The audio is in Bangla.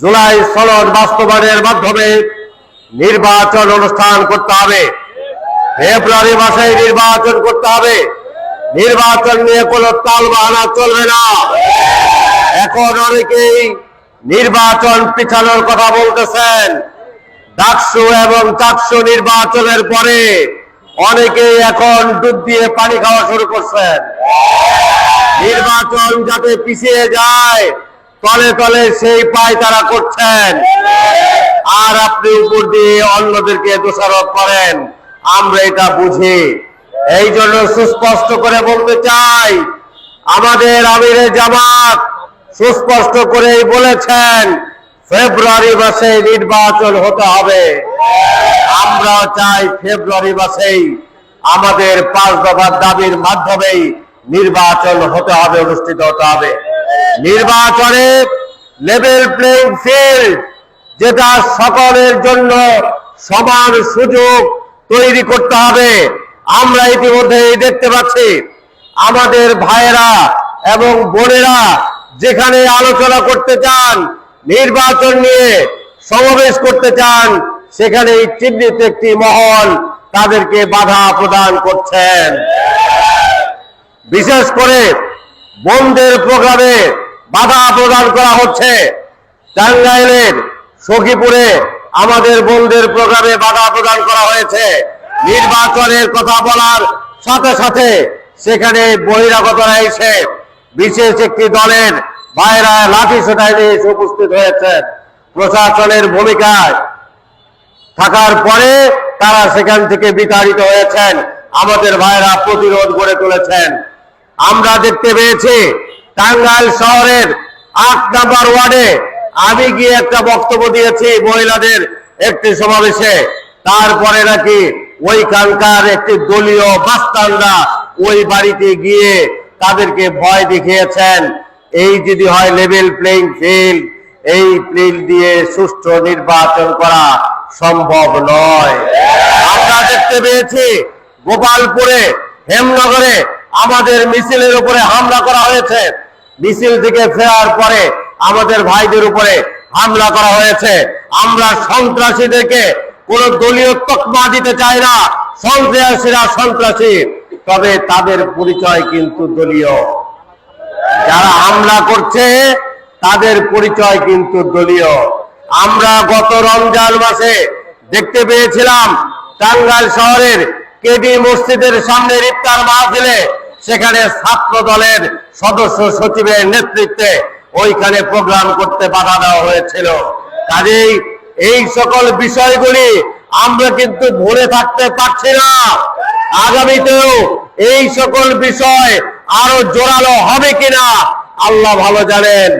জুলাই সনদ বাস্তবায়নের মাধ্যমে নির্বাচন অনুষ্ঠান করতে হবে। ফেব্রুয়ারি মাসে নির্বাচন করতে হবে। নির্বাচন নিয়ে কোনো তাল বাহানা চলবে না। এখন অনেকেই নির্বাচন পিছানোর কথা বলতেছেন। ডাকসু এবং চাকসু নির্বাচনের পরে অনেকেই এখন ডুব দিয়ে পানি খাওয়া শুরু করছেন। নির্বাচন যাতে পিছিয়ে যায় তলে তলে সেই পায় তারা করছেন। আর আপনি উপর দিয়ে অন্যদেরকে দোষারোপ করেন। আমরা এটা বুঝি। এই জন্য সুস্পষ্ট করে বলতে চাই, আমাদের আমিরে জামাত সুস্পষ্ট করেই বলেছেন, ফেব্রুয়ারি মাসে নির্বাচন হতে হবে। আমরা চাই ফেব্রুয়ারি মাসেই আমাদের পাঁচ দফার দাবির মাধ্যমেই নির্বাচন হতে হবে, অনুষ্ঠিত হতে হবে। নির্বাচনে লেভেল প্লেইং ফিল্ড যেটা সকলের জন্য সমান সুযোগ তৈরি করতে হবে। আমরা ইতিমধ্যে দেখতে পাচ্ছি, আমাদের ভাইয়েরা এবং বোনেরা যেখানে আলোচনা করতে চান, নির্বাচন নিয়ে সমাবেশ করতে চান সেখানে চিহ্নিত একটি মহল তাদেরকে বাধা প্রদান করছেন। বিশেষ করে বন্ধের প্রোগ্রামে বাধা প্রদান করা হচ্ছে। টাঙ্গাইলের সখীপুরে আমাদের বন্ধের প্রোগ্রামে বাধা প্রদান করা হয়েছে। নির্বাচনের কথা বলার সাথে সাথে সেখানে বহিরাগতরা এসে বিশেষ একটি দলের ভাইরা লাঠি সোটাই নিয়ে এসে উপস্থিত হয়েছে প্রশাসনের ভূমিকায় থাকার পরে তারা সেখান থেকে বিতাড়িত হয়েছেন। আমাদের ভাইরা প্রতিরোধ গড়ে তুলেছেন। আমরা দেখতে পেয়েছি টাঙ্গাইল শহরের আট নাম্বার ওয়ার্ডে আমি গিয়ে একটা বক্তব্য দিয়েছি মহিলাদের একটি সমাবেশে। তারপরে নাকি ওইখানকার একটি দলীয় বাস্তানরা ওই বাড়িতে গিয়ে তাদেরকে ভয় দেখিয়েছেন। এই যদি হয় লেভেল প্লেইং ফিল্ড এই ফিল্ড দিয়ে সুষ্ঠু নির্বাচন করা সম্ভব নয়। আমরা দেখতে পেয়েছি গোপালপুরে, হেমনগরে আমাদের মিছিলের উপরে হামলা করা হয়েছে। মিছিল থেকে ফেরার পরে আমাদের ভাইদের উপরে হামলা করা হয়েছে। আমরা সন্ত্রাসীদেরকে কোন দলীয় তকমা দিতে চাই না। সন্ত্রাসীরা সন্ত্রাসী। তবে তাদের পরিচয় কিন্তু দলীয়। যারা হামলা করছে, তাদের পরিচয় কিন্তু দলীয়। আমরা গত রমজান মাসে দেখতে পেয়েছিলাম টাঙ্গাইল শহরের কেডি মসজিদের সামনে ইফতার মাহফিলে সেখানে ছাত্র দলের সদস্য সচিবের নেতৃত্বে ওইখানে প্রোগ্রাম করতে বাধা দেওয়া হয়েছিল। কাজেই এই সকল বিষয়গুলি আমরা কিন্তু ভরে থাকতে পারছি না। আগামীতেও এই সকল বিষয় আরও জোরালো হবে কিনা আল্লাহ ভালো জানেন।